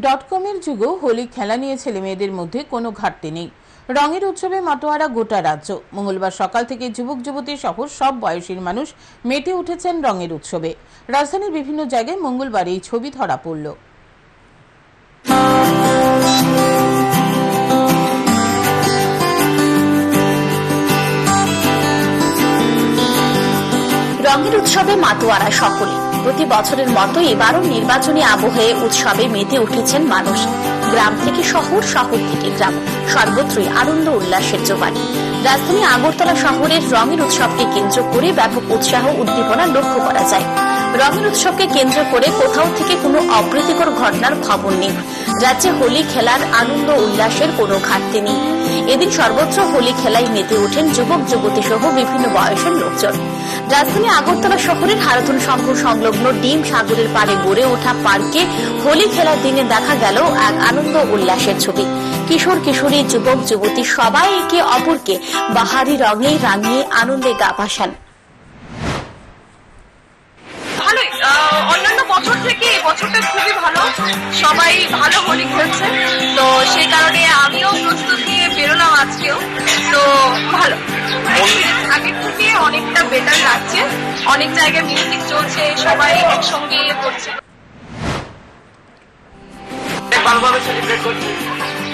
Dot কমের যুগেও হোলি খেলা নিয়ে ছেলে মেয়েদের মধ্যে কোনো ঘাটতি নেই। রঙের উৎসবে মাতোয়ারা গোটা রাজ্য। মঙ্গলবার সকাল থেকে যুবক যুবতী সহ সব বয়সীর মানুষ মেতে উঠেছেন রঙের উৎসবে। রাজধানীর বিভিন্ন জায়গায় মঙ্গলবার এই ছবি ধরা পড়ল। রঙের উৎসবে মাতোয়ারা সকলে প্রতি বছরের মতো এবারও নির্বাচনী আবহে উৎসবে মেতে উঠেছেন মানুষ। গ্রাম থেকে শহর শহর থেকে গ্রাম। সর্বত্রই আনন্দ, উল্লাসের জোগান। রাজধানী আগরতলা শহরের রঙের উৎসবকে কেন্দ্র করে ব্যাপক উৎসাহ উদ্দীপনা লক্ষ্য করা যায়। রঙের উৎসবকে কেন্দ্র করে কোথাও থেকে কোনো অপ্রীতিকর ঘটনার খবর নেই। রাজ্যে হোলি খেলার আনন্দ, উল্লাসের কোনো ঘাটতি নেই। এদিন সর্বত্র হোলি খেলায় মেতে ওঠেন যুবক যুবতী সহ বিভিন্ন বয়সের লোকজন। রাজধানী আগরতলা শহরের হারাধন সংঘ সংলগ্ন ডিম সাগরের পাড়ে গড়ে ওঠা পার্কে হোলি খেলার দিনে দেখা গেল এক আনন্দ উল্লাসের ছবি। কিশোর, কিশোরী, যুবক, যুবতী সবাই একে অপরকে বাহারি রঙে রাঙিয়ে আনন্দে গা ভাসান। অন্যান্য বছর থেকে বছরটা খুবই ভালো। সবাই ভালো হোলি খেলছে। তো সেই কারণে আজকেও। তো ভালো। আগের থেকে অনেকটা বেটার লাগছে। অনেক জায়গায় মিউজিক চলছে সবাই একসঙ্গে ইয়ে করছে ভালোভাবে সেলিব্রেট করছি?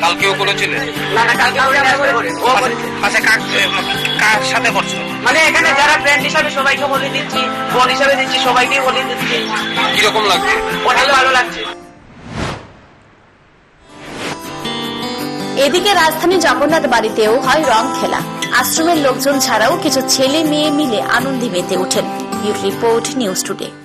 কালকেও করেছিলে? না না কালকে আমরা একবার করি। ও আচ্ছা, কার কার সাথে করছ? মানে এখানে যারা ফ্রেন্ড হিসাবে সবাইকে হোলি দিচ্ছি বোন হিসাবে দিচ্ছি সবাইকে হোলি দিচ্ছি। কীরকম লাগছে? অনেক ভালো লাগছে। এদিকে রাজধানী জগন্নাথ বাড়িতেও হয় রং খেলা। আশ্রমের লোকজন ছাড়াও কিছু ছেলে মেয়ে মিলে আনন্দে মেতে ওঠেন। Report news today.